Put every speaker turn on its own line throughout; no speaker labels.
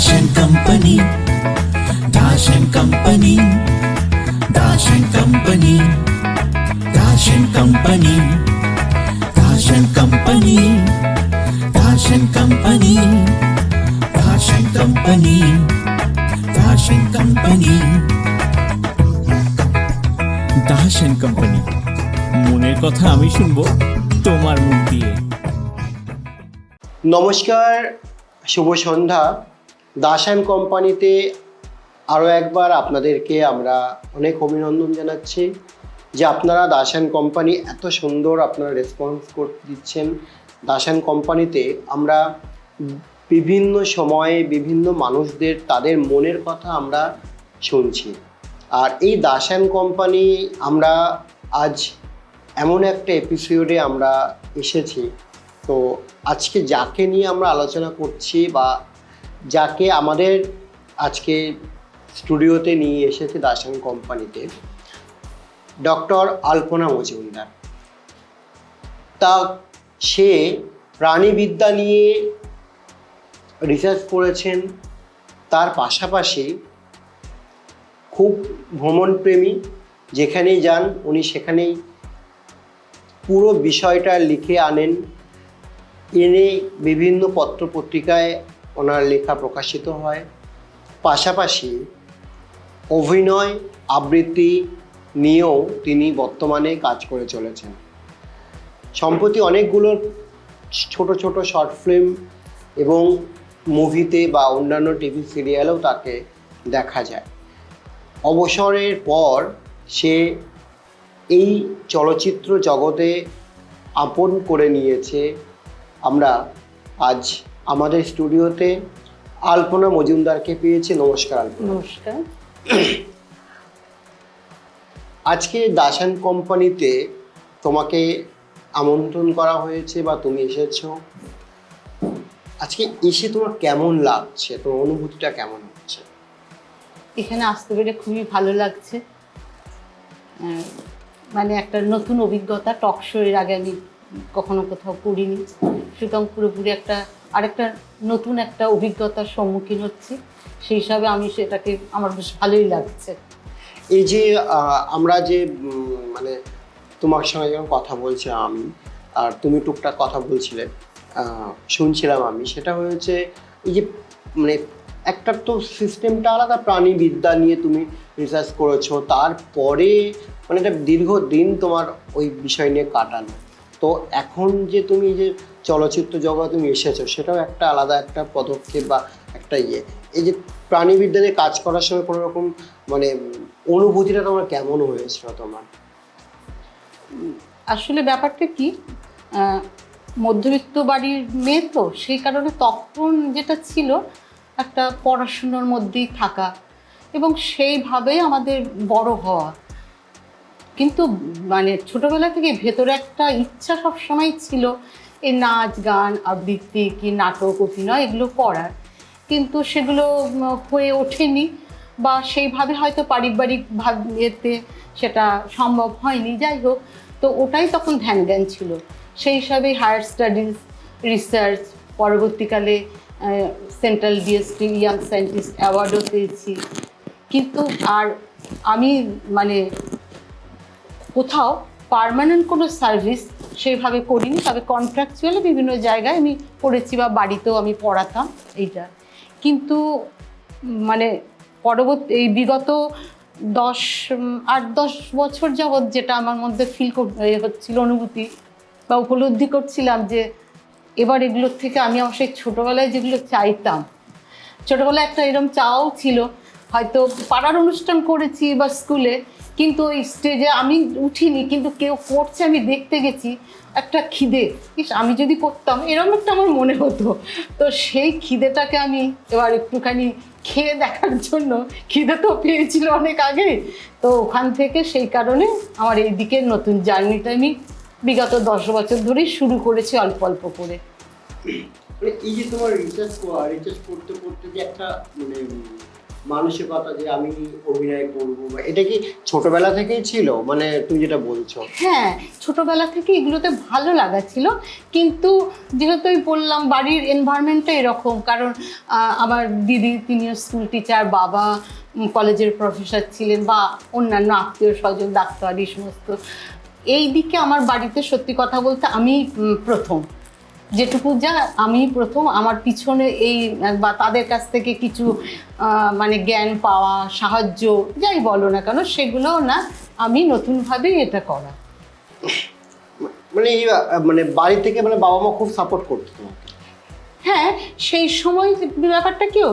Dash and Company, Dash and Company, Dash and Company, Dash and Company, Dash and Company, Dash and Company, Dash and Company, Dash and Company. Das and company মনের কথা আমি শুনব তোমার মুখ দিয়ে
নমস্কার শুভ সন্ধ্যা Das and কোম্পানিতে আরও একবার আপনাদেরকে আমরা অনেক অভিনন্দন জানাচ্ছি যে আপনারা দাস অ্যান্ড কোম্পানি এত সুন্দর আপনারা রেসপন্স করতে দিচ্ছেন। দাস অ্যান্ড কোম্পানিতে আমরা বিভিন্ন সময়ে বিভিন্ন মানুষদের, তাদের মনের কথা আমরা শুনছি। আর এই দাস অ্যান্ড কোম্পানি আমরা আজ এমন একটা এপিসোডে আমরা এসেছি। তো আজকে যাকে নিয়ে আমরা আলোচনা করছি বা যাকে আমাদের আজকে স্টুডিওতে নিয়ে এসেছে দাসান কোম্পানিতে, ডক্টর আলপনা মজুমদার। তা সে প্রাণীবিদ্যা নিয়ে রিসার্চ করেছেন, তার পাশাপাশি খুব ভ্রমণপ্রেমী, যেখানেই যান উনি সেখানেই পুরো বিষয়টা লিখে আনেন। এনে বিভিন্ন পত্র পত্রিকায় ওনার লেখা প্রকাশিত হয়। পাশাপাশি অভিনয় আবৃত্তি নিয়েও তিনি বর্তমানে কাজ করে চলেছেন। সম্প্রতি অনেকগুলো ছোট ছোট শর্ট ফিল্ম এবং মুভিতে বা অন্যান্য টিভি সিরিয়ালেও তাকে দেখা যায়। অবসরের পর সে এই চলচ্চিত্র জগতে আপন করে নিয়েছে। আমরা আজ আমাদের স্টুডিওতে আলপনা মজুমদারকে পেয়েছি। নমস্কার আলপনা।
নমস্কার।
আজকে দাসান কোম্পানিতে তোমাকে আমন্ত্রণ করা হয়েছে বা তুমি এসেছ। আজকে এসে তোমার কেমন লাগছে? তোমার অনুভূতিটা কেমন হচ্ছে?
এখানে আসতে পেরে খুবই ভালো লাগছে। মানে একটা নতুন অভিজ্ঞতা টক শো এর আগে আমি কখনো কোথাও করিনি। সুতরাং পুরোপুরি একটা আরেকটা নতুন একটা অভিজ্ঞতার সম্মুখীন হচ্ছি। সেই হিসাবে আমি সেটাকে, আমার বেশ ভালোই লাগছে।
এই যে আমরা যে মানে তোমার সঙ্গে যখন কথা বলছিলাম আমি, আর তুমি টুকটাক কথা বলছিলে শুনছিলাম আমি, সেটা হয়েছে এই যে মানে একটা তো সিস্টেমটা আলাদা, প্রাণীবিদ্যা নিয়ে তুমি রিসার্চ করেছ, তারপরে মানে একটা দীর্ঘদিন তোমার ওই বিষয় নিয়ে কাটানো। তো এখন যে তুমি যে চলচ্চিত্র জগতে তুমি এসেছ, সেটাও একটা আলাদা একটা পদক্ষেপ বা একটা ইয়ে। এই যে প্রাণীবিদ্যা নিয়ে কাজ করার সময় কোনো রকম মানে অনুভূতিটা তোমার কেমন হয়েছিল তোমার?
আসলে ব্যাপারটা কি মধ্যবিত্ত বাড়ির মেয়ে তো, সেই কারণে তখন যেটা ছিল একটা পড়াশুনোর মধ্যেই থাকা এবং সেইভাবেই আমাদের বড় হওয়া। কিন্তু মানে ছোটবেলা থেকে ভেতরে একটা ইচ্ছা সবসময় ছিল এই নাচ গান, আবৃত্তি কি নাটক, অভিনয় এগুলো করার। কিন্তু সেগুলো হয়ে ওঠেনি বা সেইভাবে হয়তো পারিবারিক এতে সেটা সম্ভব হয়নি। যাই হোক, তো ওটাই তখন ধ্যান জ্ঞান ছিল। সেই হিসাবে হায়ার স্টাডিজ রিসার্চ পরবর্তীকালে সেন্ট্রাল ডিএসটি ইয়াং সায়েন্টিস্ট অ্যাওয়ার্ডও পেয়েছি। কিন্তু আর আমি মানে কোথাও পার্মানেন্ট কোনো সার্ভিস সেইভাবে করিনি, তবে কন্ট্রাকচুয়ালি বিভিন্ন জায়গায় আমি করেছি বা বাড়িতেও আমি পড়াতাম এইটা। কিন্তু মানে পরবর্তী, এই বিগত দশ, আট, দশ বছর যাবৎ যেটা আমার মধ্যে ফিল হচ্ছিল অনুভূতি বা উপলব্ধি করছিলাম যে এবার এগুলোর থেকে আমি আমার সেই ছোটোবেলায় যেগুলো চাইতাম, ছোটোবেলায় একটা এরকম চাওয়াও ছিল, হয়তো পাড়ার অনুষ্ঠান করেছি বা স্কুলে কিন্তু ওই স্টেজে আমি উঠিনি, কিন্তু কেউ করছে, আমি দেখতে গেছি, একটা খিদে। ইস, আমি যদি করতাম, এরকম একটা আমার মনে হতো। তো সেই খিদেটাকে আমি এবার একটুখানি খেয়ে দেখার জন্য, খিদে তো পেয়েছিল অনেক আগে। তো ওখান থেকে সেই কারণে আমার এই দিকের নতুন জার্নিটা আমি বিগত দশ বছর ধরেই শুরু করেছি অল্প অল্প করে।
মানে এই যে তোমার রিসার্চ করা রিসার্চ করতে করতে যে একটা মানে মানসিকতা যে আমি অভিনয় করব বা এটা কি ছোটবেলা থেকেই ছিল? মানে তুমি যেটা বলছো।
হ্যাঁ ছোটবেলা থেকে এগুলোতে ভালো লাগা ছিল। কিন্তু যেহেতু বললাম বাড়ির এনভায়রনমেন্টটা এরকম, কারণ আমার দিদি তিনিও স্কুল টিচার বাবা কলেজের প্রফেসর ছিলেন বা অন্যান্য আত্মীয় স্বজন, ডাক্তার, এই সমস্ত। এই দিকে আমার বাড়িতে সত্যি কথা বলতে আমি প্রথম। যেটুকু যা আমি প্রথম আমার পিছনে এই বা তাদের কাছ থেকে কিছু মানে জ্ঞান পাওয়া সাহায্য যাই বলো না কেন সেগুলো না আমি নতুনভাবেই এটা করা।
মানে মানে বাড়ি থেকে মানে বাবা মা খুব সাপোর্ট করতো
হ্যাঁ সেই সময় ব্যাপারটা কেউ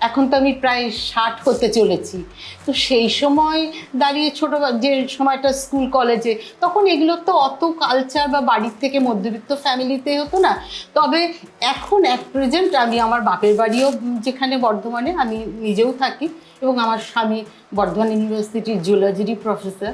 এখন তো আমি প্রায় ষাট হতে চলেছি। তো সেই সময় দাঁড়িয়ে ছোটো যে সময়টা স্কুল, কলেজে, তখন এগুলো তো অত কালচার বা বাড়ির থেকে মধ্যবিত্ত ফ্যামিলিতে হতো না। তবে এখন অ্যাট প্রেজেন্ট আমি আমার বাপের বাড়িও যেখানে বর্ধমানে আমি নিজেও থাকি এবং আমার স্বামী বর্ধমান ইউনিভার্সিটির জুলজিরই প্রফেসর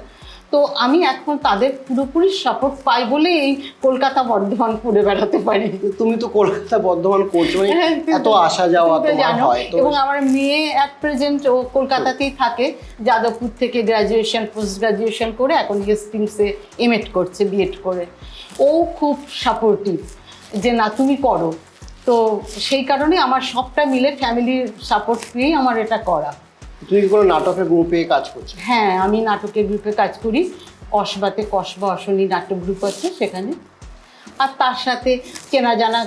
তো আমি এখন তাদের পুরোপুরি সাপোর্ট পাই বলে এই কলকাতা বর্ধমান ঘুরে বেড়াতে পারি।
তুমি তো কলকাতা বর্ধমান করছ মানে
হ্যাঁ,
এত আসা যাওয়া
তো
তোমার
জানো।
হয়
এবং আমার মেয়ে অ্যাট প্রেজেন্ট ও কলকাতাতেই থাকে যাদবপুর থেকে গ্রাজুয়েশন পোস্ট গ্রাজুয়েশন করে এখন হেস্টিংসে এমএড করছে বিএড করে। ও খুব সাপোর্টিভ যে না তুমি করো। তো সেই কারণে আমার সবটা মিলে ফ্যামিলির সাপোর্ট পেয়েই আমার এটা করা।
কি কোনো নাটকের গ্রুপে কাজ করছ?
হ্যাঁ আমি নাটকের গ্রুপে কাজ করি। কসবাতে কসবা অশনি নাটক গ্রুপ আছে সেখানে। আর তার সাথে চেনা জানা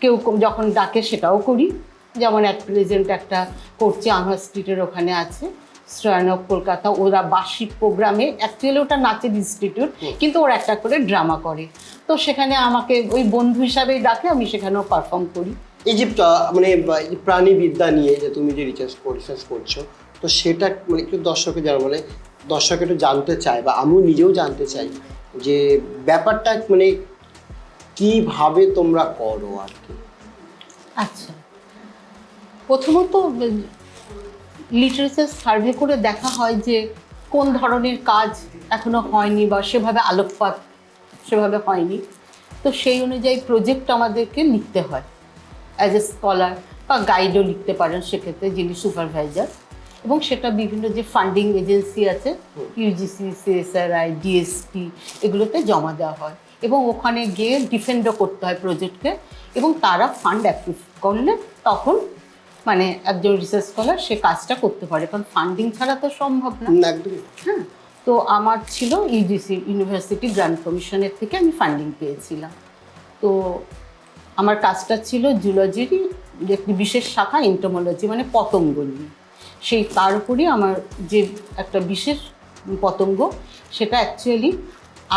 কেউ যখন ডাকে সেটাও করি। যেমন এক প্রেজেন্ট একটা করছে আমার স্ট্রিটের ওখানে আছে শ্রয়ানক কলকাতা। ওরা বার্ষিক প্রোগ্রামে অ্যাকচুয়ালি ওটা নাচের ইনস্টিটিউট কিন্তু ওরা একটা করে ড্রামা করে। তো সেখানে আমাকে ওই বন্ধু হিসাবেই ডাকে আমি সেখানেও পারফর্ম করি।
এই যে মানে বা- এই প্রাণী বিদ্যা নিয়ে যে তুমি যে রিসার্চ রিসার্চ করছ, তো সেটা মানে একটু দর্শকে জানো মানে দর্শক একটু জানতে চায়, বা আমিও নিজেও জানতে চাই যে ব্যাপারটা মানে কীভাবে তোমরা করো আর কি?
আচ্ছা। প্রথমত লিটারেচার সার্ভে করে দেখা হয় যে কোন ধরনের কাজ এখনও হয়নি বা সেভাবে আলোকপাত সেভাবে হয়নি। তো সেই অনুযায়ী প্রজেক্ট আমাদেরকে লিখতে হয়। অ্যাজ এ স্কলার বা গাইডও লিখতে পারেন সেক্ষেত্রে যিনি সুপারভাইজার এবং সেটা বিভিন্ন যে ফান্ডিং এজেন্সি আছে ইউজিসি সিএসআরআই ডিএসপি এগুলোতে জমা দেওয়া হয়। এবং ওখানে গিয়ে ডিফেন্ডও করতে হয় প্রজেক্টকে এবং তারা ফান্ড অ্যাপ্রুভ করলে তখন মানে একজন রিসার্চ স্কলার সে কাজটা করতে পারে। কারণ ফান্ডিং ছাড়া তো সম্ভব না। হ্যাঁ তো আমার ছিল ইউজিসি ইউনিভার্সিটি গ্র্যান্ড কমিশনের থেকে আমি ফান্ডিং পেয়েছিলাম। তো আমার কাজটা ছিল জুলজিরই একটি বিশেষ শাখা এন্টোমোলজি মানে পতঙ্গ নিয়ে। সেই তার উপরই আমার যে একটা বিশেষ পতঙ্গ, সেটা অ্যাকচুয়ালি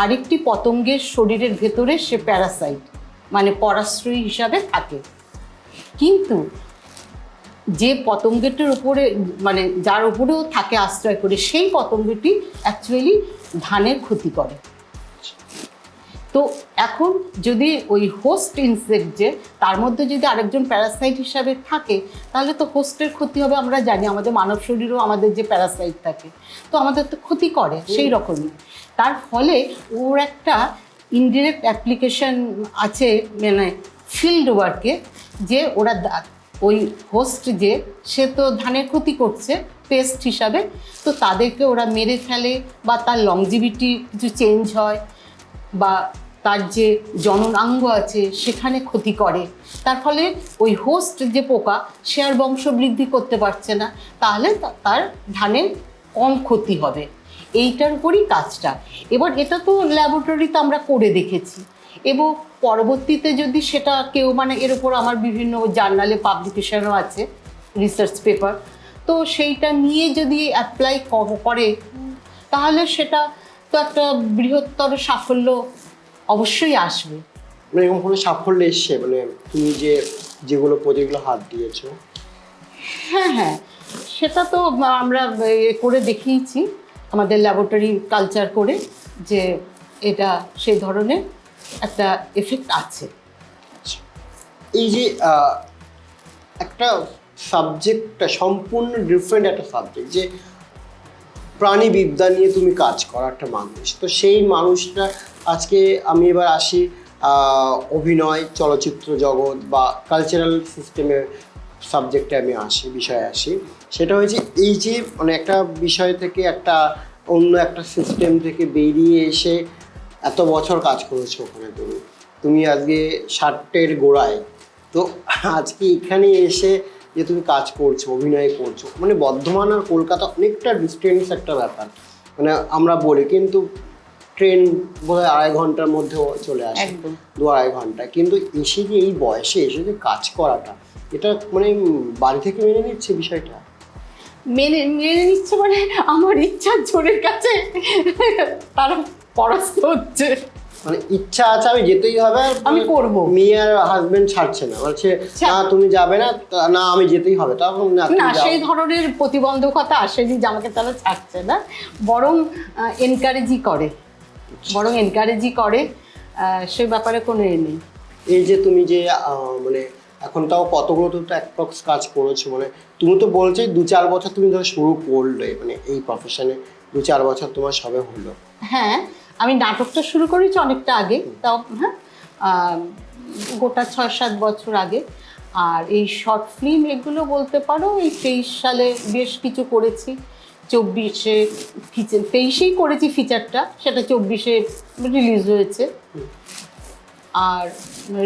আরেকটি পতঙ্গের শরীরের ভেতরে সে প্যারাসাইট মানে পরাশ্রয়ী হিসাবে থাকে। কিন্তু যে পতঙ্গটির উপরে মানে যার উপরেও থাকে আশ্রয় করে, সেই পতঙ্গটি অ্যাকচুয়ালি ধানের ক্ষতি করে। তো এখন যদি ওই হোস্ট ইনসেক্ট যে তার মধ্যে যদি আরেকজন প্যারাসাইট হিসাবে থাকে তাহলে তো হোস্টের ক্ষতি হবে আমরা জানি আমাদের মানব শরীরেও আমাদের যে প্যারাসাইট থাকে। তো আমাদের তো ক্ষতি করে সেই রকমই। তার ফলে ওর একটা ইনডিরেক্ট অ্যাপ্লিকেশন আছে মানে ফিল্ড ওয়ার্কে যে ওরা ওই হোস্ট যে সে তো ধানের ক্ষতি করছে পেস্ট হিসাবে। তো তাদেরকে ওরা মেরে ফেলে বা তার লংজিভিটি কিছু চেঞ্জ হয় বা তার যে জননাঙ্গ আছে সেখানে ক্ষতি করে। তার ফলে ওই হোস্ট যে পোকা, সে আর বংশ বৃদ্ধি করতে পারছে না। তাহলে তার ধানের কম ক্ষতি হবে। এইটার উপরই কাজটা। এবার এটা তো ল্যাবরেটরিতে আমরা করে দেখেছি। এবং পরবর্তীতে যদি সেটা কেউ মানে এর উপর আমার বিভিন্ন জার্নালে পাবলিকেশনও আছে রিসার্চ পেপার তো সেইটা নিয়ে যদি অ্যাপ্লাই করে, তাহলে সেটা তো একটা বৃহত্তর সাফল্য অবশ্যই আসবে।
মানে এরকম কোনো সাফল্য এসছে? মানে তুমি যে যেগুলো প্রজেক্টগুলো হাত দিয়েছ।
হ্যাঁ হ্যাঁ। সেটা তো আমরা করে দেখিয়েছি। আমাদের ল্যাবরেটরি কালচার করে যে এটা সেই ধরনের একটা এফেক্ট আছে।
এই যে একটা সাবজেক্টটা সম্পূর্ণ ডিফারেন্ট একটা সাবজেক্ট যে প্রাণীবিদ্যা নিয়ে তুমি কাজ করো একটা মানুষ। তো সেই মানুষটা আজকে আমি এবার আসি অভিনয়, চলচ্চিত্র জগৎ বা কালচারাল সিস্টেমে সাবজেক্টে আমি আসি, বিষয়ে আসি। সেটা হয়েছে এই যে মানে একটা বিষয় থেকে একটা অন্য একটা সিস্টেম থেকে বেরিয়ে এসে এত বছর কাজ করেছ ওখানে তুমি। তুমি আজকে ষাটের গোড়ায়। তো আজকে এখানে এসে যে তুমি কাজ করছ, অভিনয় করছ মানে বর্ধমান আর কলকাতা অনেকটা ডিস্টেন্স একটা ব্যাপার। মানে আমরা বলি, কিন্তু ট্রেন বোধহয় আড়াই ঘণ্টার মধ্যেও চলে আসে। দু আড়াই ঘণ্টা কিন্তু এসে যে এই বয়সে এসে যে কাজ করাটা এটা মানে বাড়ি থেকে মেনে নিচ্ছে বিষয়টা?
মেনে মেনে নিচ্ছে মানে আমার ইচ্ছার জোরের কাছে তারা পরাস্ত হচ্ছে।
মানে ইচ্ছা আছে আমি যেতেই হবে
আমি করব।
মেয়ে আর হাজবেন্ড ছাড়ছে না। বলছে না তুমি যাবে না না আমি যেতেই হবে। তখন না
সেই ধরনের প্রতিবন্ধকতা আসেনি যে আমাকে তারা ছাড়ছে না। বরং এনকারেজই করে। বরং এনকারেজই করে সে ব্যাপারে কোনো এ নেই।
এই যে তুমি যে মানে এখন তাও কতগুলো তো অ্যাপ্রক্স কাজ করেছ মানে তুমি তো বলছো দু চার বছর তুমি ধরো শুরু করলে মানে এই প্রফেশনে দু চার বছর তোমার সবে হলো।
হ্যাঁ আমি নাটকটা শুরু করেছি অনেকটা আগে তাও হ্যাঁ গোটা ছয় সাত বছর আগে। আর এই শর্ট ফিল্ম এগুলো বলতে পারো এই তেইশ সালে বেশ কিছু করেছি। চব্বিশে ফিচার তেইশেই করেছি ফিচারটা সেটা চব্বিশে রিলিজ হয়েছে। আর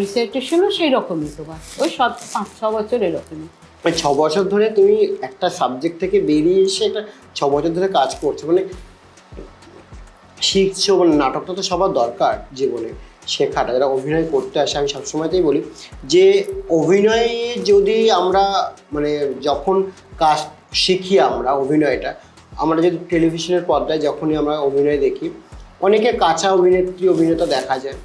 রিসেন্টেশনও সেই রকমই তোমার। ওই সব পাঁচ, ছ বছর এরকমই।
মানে ছ বছর ধরে তুমি একটা সাবজেক্ট থেকে বেরিয়ে এসে একটা ছ বছর ধরে কাজ করছ মানে শিখছো মানে নাটকটা তো সবার দরকার জীবনে শেখাটা। যারা অভিনয় করতে আসে, আমি সবসময়তেই বলি যে অভিনয়ে যদি আমরা মানে যখন কাজ শিখি আমরা অভিনয়টা আমরা যদি টেলিভিশনের পর্দায় যখনই আমরা অভিনয় দেখি, অনেকে কাঁচা অভিনেত্রী, অভিনেতা দেখা যায়।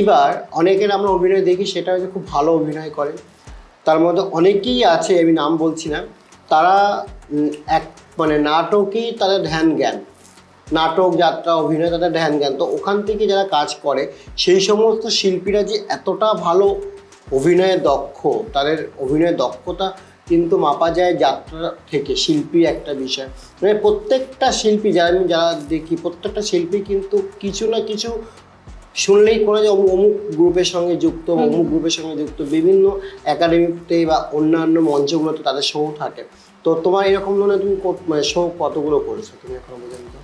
এবার অনেকের আমরা অভিনয় দেখি, সেটা হচ্ছে খুব ভালো অভিনয় করে। তার মধ্যে অনেকেই আছে, আমি নাম বলছি না, তারা এক মানে নাটকই তাদের ধ্যান জ্ঞান। নাটক, যাত্রা, অভিনয় তাদের ধ্যান জ্ঞান। তো ওখান থেকে যারা কাজ করে, সেই সমস্ত শিল্পীরা যে এতটা ভালো অভিনয়ে দক্ষ, তাদের অভিনয়ের দক্ষতা কিন্তু মাপা যায় যাত্রা থেকে শিল্পীর একটা বিষয়। মানে প্রত্যেকটা শিল্পী যারা আমি যারা দেখি প্রত্যেকটা শিল্পী কিন্তু কিছু না কিছু শুনলেই কোনো যে অমুক অমুক গ্রুপের সঙ্গে যুক্ত অমুক গ্রুপের সঙ্গে যুক্ত বিভিন্ন একাডেমিতে বা অন্যান্য মঞ্চগুলোতে তাদের শো থাকে। তো তোমার এরকম ধরনের তুমি মানে শো কতগুলো করেছ? তুমি এখন পর্যন্ত?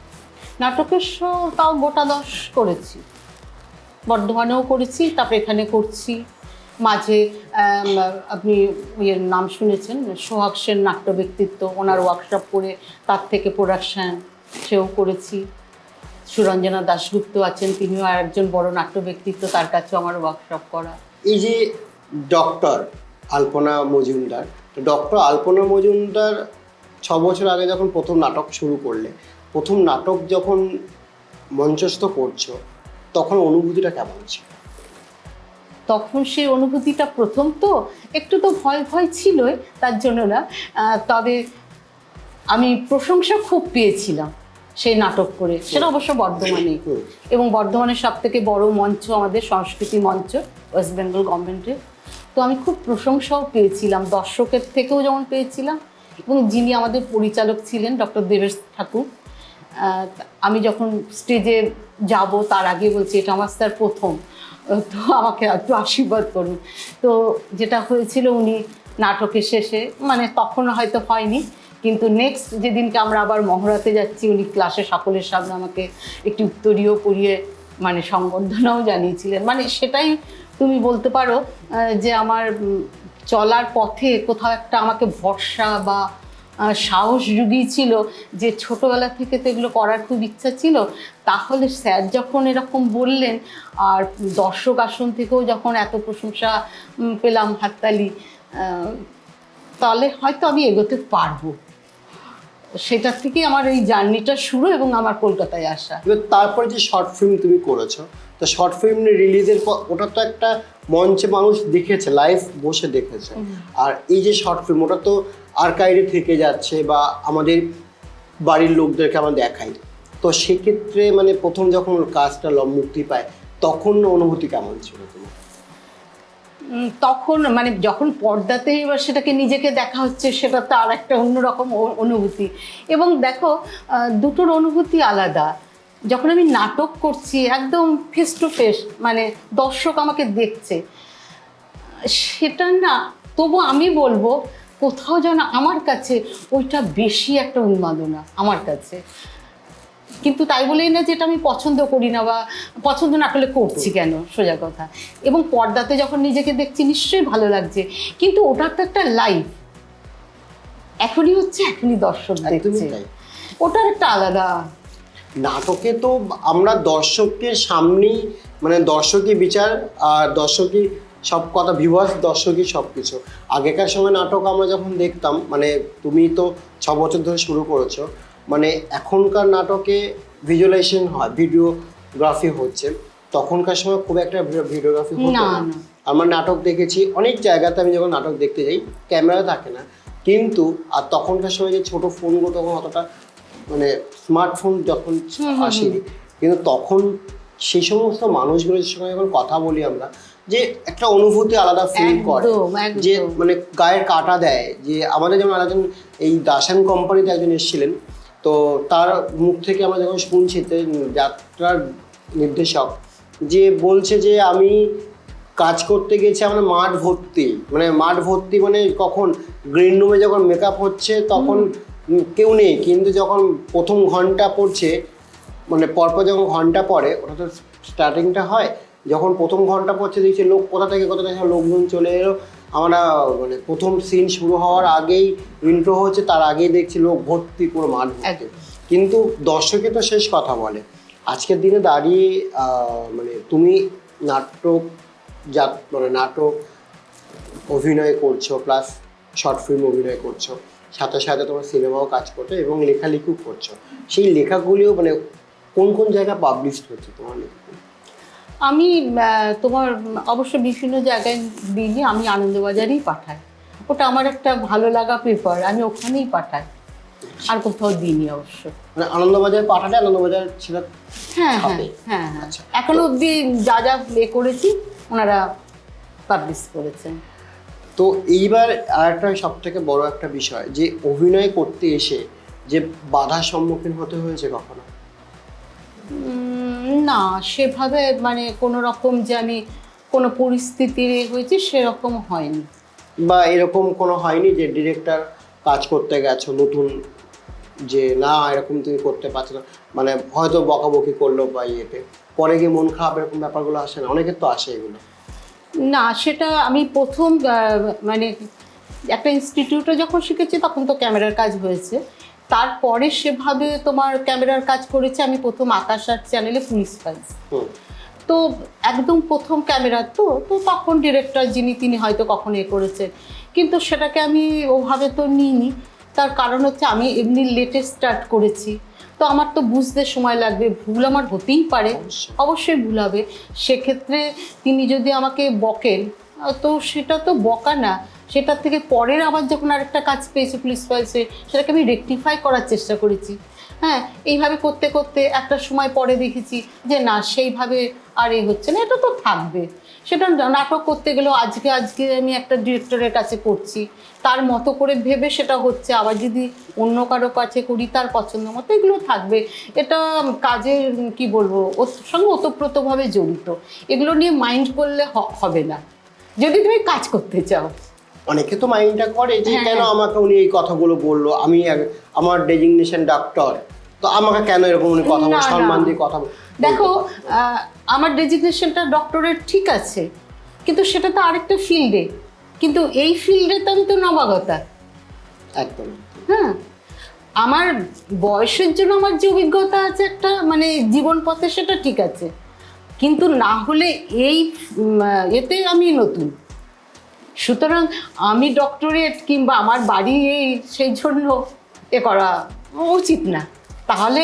নাটকের শো তাও গোটা দশ করেছি। বর্ধমানেও করেছি তারপরে এখানে করছি। মাঝে আপনি ইয়ের নাম শুনেছেন, সোহাগ সেন নাট্য ব্যক্তিত্ব ওনার ওয়ার্কশপ করে তার থেকে প্রোডাকশান সেও করেছি। সুরঞ্জনা দাশগুপ্ত আছেন, তিনিও একজন বড় নাট্য ব্যক্তিত্ব তার কাছে আমার ওয়ার্কশপ করা।
এই যে ডক্টর আলপনা মজুমদার, তো ডক্টর আলপনা মজুমদার ছ বছর আগে যখন প্রথম নাটক শুরু করলে, প্রথম নাটক যখন মঞ্চস্থ করছ, তখন অনুভূতিটা কেমন ছিল?
তখন সেই অনুভূতিটা প্রথম তো একটু তো ভয় ভয় ছিলই তার জন্য না। তবে আমি প্রশংসা খুব পেয়েছিলাম সেই নাটক করে। সেটা অবশ্য বর্ধমানেই।
হুম।
এবং বর্ধমানের সব থেকে বড় মঞ্চ আমাদের সংস্কৃতি মঞ্চ ওয়েস্ট বেঙ্গল গভর্নমেন্টের। তো আমি খুব প্রশংসাও পেয়েছিলাম দর্শকের থেকেও যেমন পেয়েছিলাম। এবং যিনি আমাদের পরিচালক ছিলেন ডক্টর দেবেশ ঠাকুর আমি যখন স্টেজে যাব তার আগে বলছি এটা আমার স্যার প্রথম। তো আমাকে একটু আশীর্বাদ করুন। তো যেটা হয়েছিল উনি নাটকের শেষে মানে তখন হয়তো হয়নি, কিন্তু নেক্সট যেদিনকে আমরা আবার মহড়াতে যাচ্ছি, উনি ক্লাসে সকলের সামনে আমাকে একটি উত্তরীয় পড়িয়ে মানে সংবর্ধনাও জানিয়েছিলেন। মানে সেটাই তুমি বলতে পারো যে আমার চলার পথে কোথাও একটা আমাকে ভরসা বা সাহস জুগিয়েছিল যে ছোটবেলা থেকে তো এগুলো করার খুব ইচ্ছা ছিল, তাহলে স্যার যখন এরকম বললেন, আর দর্শক আসন থেকেও যখন এত প্রশংসা পেলাম হাততালি তাহলে হয়তো আমি এগোতে পারব। সেটার থেকেই আমার এই জার্নিটা শুরু এবং আমার কলকাতায় আসা।
এবার তারপরে যে শর্ট ফিল্ম তুমি করেছ, তো শর্ট ফিল্ম রিলিজের পর ওটা তো একটা মঞ্চে মানুষ দেখেছে লাইভ বসে দেখেছে। আর এই যে শর্ট ফিল্ম ওটা তো আর্কাইভে থেকে যাচ্ছে বা আমাদের বাড়ির লোকদেরকে আমরা দেখাই। তো সেক্ষেত্রে মানে প্রথম যখন কাজটা মুক্তি পায় তখন অনুভূতি কেমন ছিল তোমার?
তখন মানে যখন পর্দাতে এবার সেটাকে নিজেকে দেখা হচ্ছে সেটা তো আর একটা অন্যরকম অনুভূতি। এবং দেখো দুটোর অনুভূতি আলাদা। যখন আমি নাটক করছি একদম ফেস টু ফেস মানে দর্শক আমাকে দেখছে সেটা না তবু আমি বলব কোথাও যেন আমার কাছে ওইটা বেশি একটা উন্মাদনা আমার কাছে। কিন্তু তাই বলেই না যেটা আমি পছন্দ করি না বা পছন্দ না করলে করছি কেন সোজা কথা। এবং পর্দাতে যখন নিজেকে দেখছি নিশ্চয়ই ভালো লাগছে। কিন্তু ওটার তো একটা লাইফ এখনই হচ্ছে এখনই দর্শক দেখছে। ওটার একটা আলাদা
নাটকে তো আমরা দর্শকের সামনেই মানে দর্শকই বিচার আর দর্শকই সব কথা ভিউয়ার্স দর্শকই সব কিছু আগেকার সময় নাটক আমরা যখন দেখতাম মানে তুমি তো ছ বছর ধরে শুরু করেছ মানে এখনকার নাটকে ভিজুয়ালাইজেশন হয় ভিডিওগ্রাফি হচ্ছে। তখনকার সময় খুব একটা ভিডিওগ্রাফি হতো। আমার নাটক দেখেছি অনেক জায়গাতে আমি যখন নাটক দেখতে যাই ক্যামেরা থাকে না। কিন্তু আর তখনকার সময় যে ছোটো ফোনগুলো তখন অতটা মানে স্মার্টফোন যখন আসেনি কিন্তু তখন সেই সমস্ত মানুষগুলোর সঙ্গে যখন কথা বলি আমরা যে একটা অনুভূতি আলাদা ফিল করে। যে মানে গায়ের কাটা দেয় যে আমাদের যেমন একজন এই দাসান কোম্পানিতে একজন এসেছিলেন তো তার মুখ থেকে আমরা যখন শুনছি যে যাত্রার নির্দেশক যে বলছে যে আমি কাজ করতে গেছি আমার মাঠ ভর্তি মানে মাঠ ভর্তি মানে কখন গ্রিন রুমে যখন মেকআপ হচ্ছে তখন কেউ নেই কিন্তু যখন প্রথম ঘণ্টা পড়ছে মানে পরপর যখন ঘণ্টা পড়ে ওটা তো স্টার্টিংটা হয় যখন প্রথম ঘণ্টা পড়ছে দেখছি লোক কোথা থেকে কোথা থেকে লোকজন চলে এলো। আমরা মানে প্রথম সিন শুরু হওয়ার আগেই ইন্ট্রো হচ্ছে তার আগেই দেখছি লোক ভর্তি পুরো মাঠ কিন্তু দর্শকে তো শেষ কথা বলে। আজকের দিনে দাঁড়িয়ে মানে তুমি নাটক যা মানে নাটক অভিনয় করছ প্লাস শর্ট ফিল্ম অভিনয় করছ। সাথে সাথে তোমার সিনেমাও কাজ করছ এবং লেখালেখিও করছ। সেই লেখাগুলিও মানে কোন কোন জায়গায় পাবলিশ হচ্ছে তোমার লেখাগুলো?
আমি তোমার অবশ্য বিভিন্ন জায়গায় দিইনি আমি আনন্দবাজারেই পাঠাই। ওটা আমার একটা ভালো লাগা পেপার আমি ওখানেই পাঠাই। আর কোথাও দিইনি অবশ্য।
মানে আনন্দবাজার পাঠালে আনন্দবাজার ছিল
হ্যাঁ হ্যাঁ হ্যাঁ হ্যাঁ।
আচ্ছা।
এখনও অবধি যা যা এ করেছি ওনারা পাবলিশ করেছেন।
তো এইবার আর একটা সব থেকে বড় একটা বিষয় যে অভিনয় করতে এসে যে বাধার সম্মুখীন হতে হয়েছে কখনো?
না সেভাবে মানে কোনো রকম যে আমি কোনো পরিস্থিতির এ হয়েছে সেরকম হয়নি।
বা এরকম কোনো হয়নি যে ডিরেক্টর কাজ করতে গেছো নতুন যে না এরকম তুমি করতে পারছ না মানে হয়তো বকাবকি করল বা ইয়েতে পরে গিয়ে মন খারাপ এরকম ব্যাপারগুলো আসে না? অনেকের তো আসে এগুলো।
না সেটা আমি প্রথম মানে একটা ইনস্টিটিউটে যখন শিখেছি তখন তো ক্যামেরার কাজ হয়েছে। তারপরে সেভাবে তোমার ক্যামেরার কাজ করেছে আমি প্রথম আকাশ আর্ট চ্যানেলে পুলিশ
হুম।
তো একদম প্রথম ক্যামেরা তো তো তখন ডিরেক্টর যিনি তিনি হয়তো কখন এ করেছেন। কিন্তু সেটাকে আমি ওভাবে তো নিইনি। তার কারণ হচ্ছে আমি এমনি লেটেস্ট স্টার্ট করেছি। তো আমার তো বুঝতে সময় লাগবে ভুল আমার হতেই পারে
অবশ্যই।
ভুল হবে। সেক্ষেত্রে তিনি যদি আমাকে বকেন তো সেটা তো বকা না সেটার থেকে পরের আবার যখন আরেকটা কাজ পেয়েছি পুলিশ ফাইলসে সেটাকে আমি রেকটিফাই করার চেষ্টা করেছি। হ্যাঁ এইভাবে করতে করতে একটা সময় পরে দেখেছি যে না সেইভাবে আর এ হচ্ছে না এটা তো থাকবে। সেটা নাটক করতে গেলেও আজকে আজকে আমি একটা ডিরেক্টরের কাছে করছি। তার মতো করে ভেবে সেটা হচ্ছে আবার যদি অন্য কারও কাছে করি তার পছন্দ মতো এগুলো থাকবে। এটা কাজের কি বলব ওর সঙ্গে ওতপ্রোতভাবে জড়িত। এগুলো নিয়ে মাইন্ড করলে হবে না। যদি তুমি কাজ করতে চাও।
অনেকে তো মাইন্ডটা করে যে
হ্যাঁ,
কেন
হ্যাঁ।
আমাকে উনি এই কথাগুলো বলল? আমি আমার ডেজিগনেশন ডাক্তার তো আমাকে কেন এরকম উনি কথা বল। সম্মান দিয়ে কথা
দেখো আমার ডেজিগনেশনটা ডক্টরের ঠিক আছে কিন্তু সেটা তো আরেকটা ফিল্ডে কিন্তু এই ফিল্ডে তো আমি তো নবাগতা।
একদম।
হ্যাঁ? আমার বয়সের জন্য আমার যে অভিজ্ঞতা আছে একটা মানে জীবন পথে সেটা ঠিক আছে। কিন্তু না হলে এই এতে আমি নতুন। সুতরাং আমি ডক্টরেট কিংবা আমার বাড়ি এই সেই জন্য এ করা উচিত না। তাহলে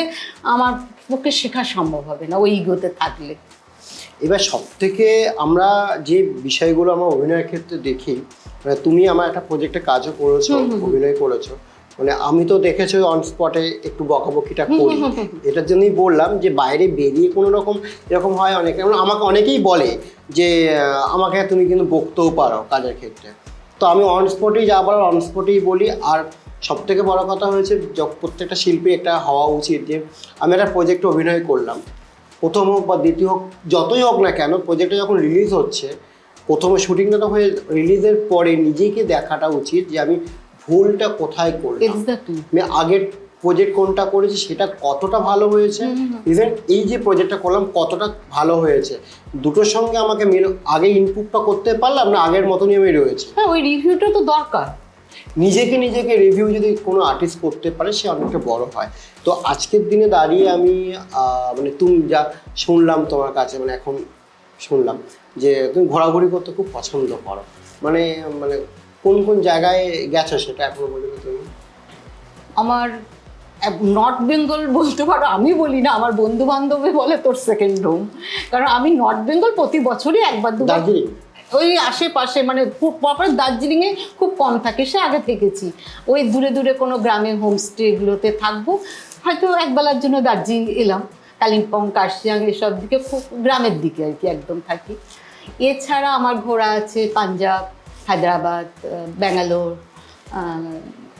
আমার পক্ষে শেখা সম্ভব হবে না ওই ইগোতে থাকলে
এবার সব থেকে আমরা যে বিষয়গুলো আমরা অভিনয়ের ক্ষেত্রে দেখি মানে তুমি আমার একটা প্রজেক্টে কাজও করেছ। অভিনয় করেছ মানে আমি তো দেখেছি অন স্পটে একটু বকাবকিটা করি। এটার জন্যই বললাম যে বাইরে বেরিয়ে কোনো রকম এরকম হয় অনেকে যেমন আমাকে অনেকেই বলে যে আমাকে তুমি কিন্তু বকতেও পারো কাজের ক্ষেত্রে তো আমি অন স্পটেই যা বলার অন স্পটেই বলি আর সব থেকে বড় কথা হয়েছে প্রত্যেকটা শিল্পী একটা হওয়া উচিত যে আমি একটা প্রজেক্টে অভিনয় করলাম। প্রথম হোক বা দ্বিতীয় হোক যতই হোক না কেন প্রজেক্টটা যখন রিলিজ হচ্ছে প্রথমে শুটিংটা তো হয়ে রিলিজের পরে নিজেকে দেখাটা উচিত যে আমি ভুলটা কোথায় করলাম? আমি আগের প্রজেক্ট কোনটা করেছি সেটা কতটা ভালো হয়েছে? ইভেন এই যে প্রজেক্টটা করলাম কতটা ভালো হয়েছে? দুটোর সঙ্গে আমাকে মিল আগে ইনপুটটা করতে পারলাম না আগের মতনই আমি রয়েছে?
হ্যাঁ ওই রিভিউটা তো দরকার।
নিজেকে নিজেকে রিভিউ যদি কোনো আর্টিস্ট করতে পারে সে অনেকটা বড় হয়। তো আজকের দিনে দাঁড়িয়ে আমি মানে তুমি যা শুনলাম তোমার কাছে মানে এখন শুনলাম যে তুমি ঘোরাঘুরি করতে খুব পছন্দ করো। মানে মানে কোন কোন জায়গায় গেছো সেটা এখনও পর্যন্ত তুমি?
আমার নর্থ বেঙ্গল বলতে পারো আমি বলি না আমার বন্ধু বান্ধবী বলে তোর সেকেন্ড হোম কারণ আমি নর্থ বেঙ্গল প্রতি বছরই একবার দুবার
দার্জিলিং?
ওই আশেপাশে মানে প্রপার দার্জিলিংয়ে খুব কম থাকে সে আগে থেকেছি। ওই দূরে দূরে কোনো গ্রামে হোমস্টেগুলোতে থাকব হয়তো একবেলার জন্য দার্জিলিং এলাম কালিম্পং কার্শিয়াং এসব দিকে খুব গ্রামের দিকে আর কি একদম থাকি। এছাড়া আমার ঘোরা আছে পাঞ্জাব হায়দ্রাবাদ ব্যাঙ্গালোর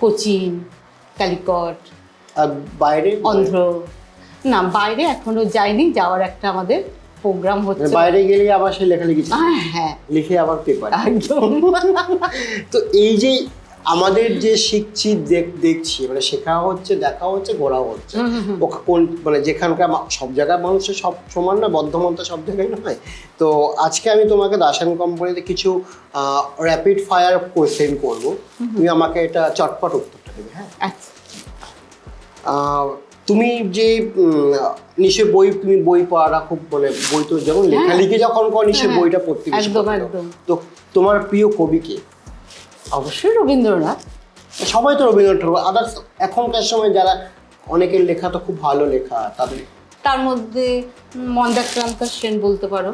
কোচিন কালিকট
বাইরে?
অন্ধ্র। না বাইরে এখনও যাইনি যাওয়ার একটা আমাদের প্রোগ্রাম
মানে
হচ্ছে
বাইরে গেলে আবার সে লেখালেখি।
হ্যাঁ।
লিখে আবার পেপার
একদম।
তো এই যে আমাদের যে শিখছি দেখ- দেখছি মানে শেখা হচ্ছে দেখা হচ্ছে ঘোরাও হচ্ছে। কোন মানে যেখানকার সব জায়গার মানুষের সব সমান না বর্ধমান তো সব জায়গায় নয়। তো আজকে আমি তোমাকে দাসান কোম্পানিতে কিছু র্যাপিড ফায়ার কোয়েশ্চেন করব। তুমি আমাকে এটা চটপট উত্তরটা দেবে হ্যাঁ?
আচ্ছা।
তুমি যে উম, নিশ্চয়ই বই তুমি বই পড়াটা খুব মানে বই তো যখন লেখালেখি যখন করো নিশ্চয়ই
হ্যাঁ,
বইটা পড়তে
একদম, একদম।
তো তোমার প্রিয় কবি কে?
অবশ্যই রবীন্দ্রনাথ।
সবাই তো রবীন্দ্রনাথ ঠাকুর। আদার্স এখনকার সময় যারা অনেকের লেখা তো খুব ভালো লেখা তাদের
তার মধ্যে মন্দাক্রান্ত সেন বলতে পারো।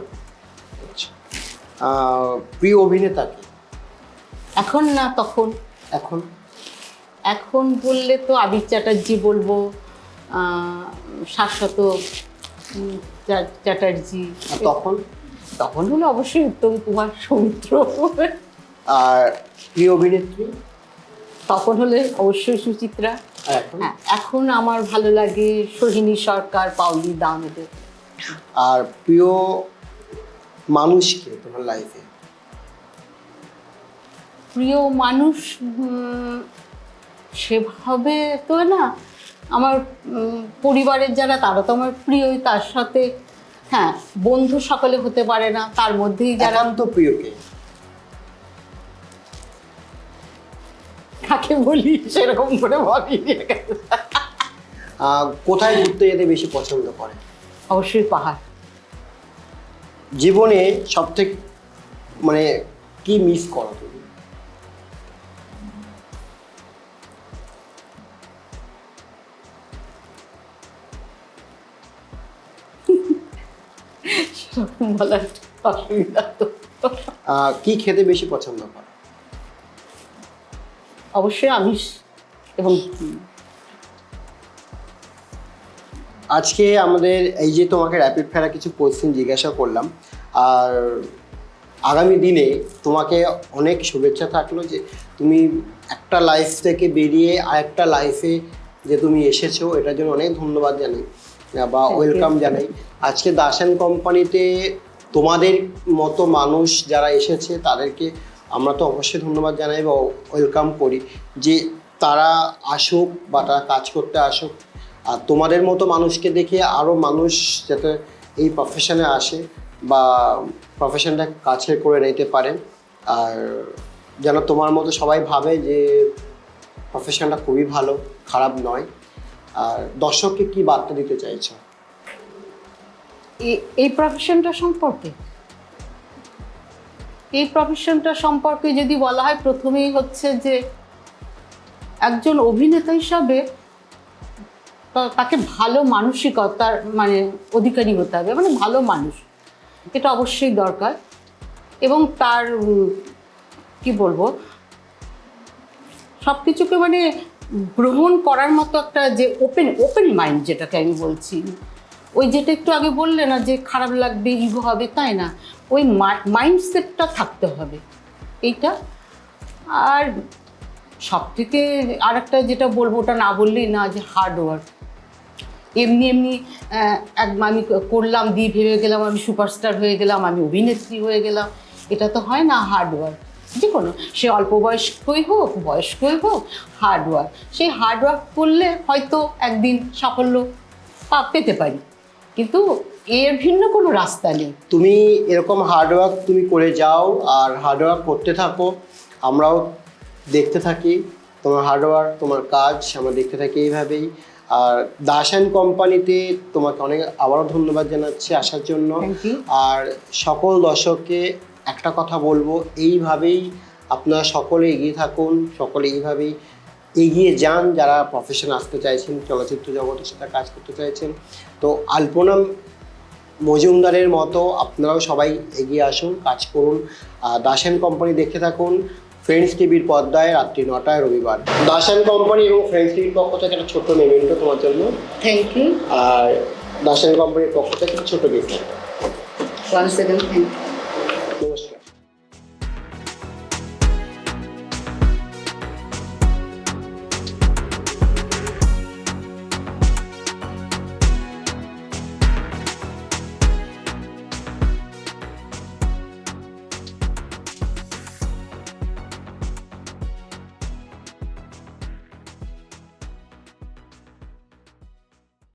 আহ, প্রিয় অভিনেতা কে?
এখন না তখন।
এখন?
এখন বললে তো আবির চ্যাটার্জি বলব শাশ্বত চ্যাটার্জি।
তখন?
তখন হলো অবশ্যই উত্তম কুমার সৌমিত্র।
আর প্রিয় অভিনেত্রী?
তখন হলে অবশ্যই সুচিত্রা।
এখন?
হ্যাঁ এখন আমার ভালো লাগে সোহিনী সরকার পাউলি দাম এদের
আর প্রিয় মানুষকে তোমার লাইফে
প্রিয় মানুষ সেভাবে তো না আমার পরিবারের যারা তারা তো আমার প্রিয়ই তার সাথে হ্যাঁ বন্ধু সকলে হতে পারে না তার মধ্যেই যারা
তো প্রিয় কে?
কাকে বলি সেরকম করে ভাবি
কোথায় ঘুরতে যেতে বেশি পছন্দ করে?
অবশ্যই পাহাড়।
জীবনে সব থেকে মানে কি মিস করো তুমি?
বলার অসুবিধা তো।
কি খেতে বেশি পছন্দ করো
অবশ্যই আমিষ এবং
আজকে আমাদের এই যে তোমাকে র্যাপিড ফেরা কিছু কোয়েশ্চেন জিজ্ঞাসা করলাম আর আগামী দিনে তোমাকে অনেক শুভেচ্ছা থাকল যে তুমি একটা লাইফ থেকে বেরিয়ে আরেকটা লাইফে যে তুমি এসেছ এটার জন্য অনেক ধন্যবাদ জানাই। বা ওয়েলকাম জানাই। আজকে দাসান কোম্পানিতে তোমাদের মতো মানুষ যারা এসেছে তাদেরকে আমরা তো অবশ্যই ধন্যবাদ জানাই বা ওয়েলকাম করি যে তারা আসুক বা তারা কাজ করতে আসুক। আর তোমাদের মতো মানুষকে দেখে আরও মানুষ যাতে এই প্রফেশনে আসে বা প্রফেশনটা কাছে করে নিতে পারেন আর যেন তোমার মতো সবাই ভাবে যে প্রফেশনটা খুবই ভালো খারাপ নয়। আর দর্শককে কি বার্তা দিতে চাইছো
এই প্রফেশনটা সম্পর্কে? এই প্রফেশনটা সম্পর্কে যদি বলা হয়, প্রথমেই হচ্ছে যে একজন অভিনেতা হিসাবে তাকে ভালো মানসিকতার মানে অধিকারী হতে হবে মানে ভালো মানুষ। এটা অবশ্যই দরকার। এবং তার কি বলব? সব কিছুকে মানে গ্রহণ করার মতো একটা যে ওপেন ওপেন মাইন্ড যেটাকে আমি বলছি, ওই যেটা একটু আগে বললে না যে খারাপ লাগবে ইগো হবে, তাই না? ওই মাইন্ডসেটটা থাকতে হবে। এইটা আর সব থেকে আর একটা যেটা বলব, ওটা না বললেই না, যে হার্ড ওয়ার্ক এমনি এমনি এক, আমি করলাম, দিয়ে ভেবে গেলাম, আমি সুপারস্টার হয়ে গেলাম, আমি অভিনেত্রী হয়ে গেলাম। এটা তো হয় না হার্ডওয়ার্ক যে কোনো সে অল্প বয়স্কই হোক বয়স্কই হোক হার্ডওয়ার্ক সেই হার্ডওয়ার্ক করলে হয়তো একদিন সাফল্য পা- পেতে পারি। কিন্তু এর ভিন্ন কোনো রাস্তা নেই।
তুমি এরকম হার্ডওয়ার্ক তুমি করে যাও আর হার্ডওয়ার্ক করতে থাকো। আমরাও দেখতে থাকি তোমার হার্ডওয়ার্ক তোমার কাজ আমরা দেখতে থাকি এইভাবেই। আর দাস অ্যান্ড কোম্পানিতে তোমাকে অনেক আবারও ধন্যবাদ জানাচ্ছি আসার জন্য। আর সকল দর্শককে একটা কথা বলব এইভাবেই আপনারা সকলে এগিয়ে থাকুন সকলে এইভাবেই এগিয়ে যান যারা প্রফেশন আসতে চাইছেন চলচ্চিত্র জগতের সাথে কাজ করতে চাইছেন। তো আলপনা মজুমদারের মতো আপনারাও সবাই এগিয়ে আসুন কাজ করুন। আর দাসান কোম্পানি দেখতে থাকুন ফ্রেন্ডস টিভির পর্দায় রাত্রি নটায় রবিবার। দাসান কোম্পানি এবং ফ্রেন্ডস টিভির পক্ষ থেকে একটা ছোট্ট মেমেন্টো তোমার জন্য।
থ্যাংক ইউ
আর দাসান কোম্পানির পক্ষ থেকে একটা ছোট gift
one second thank you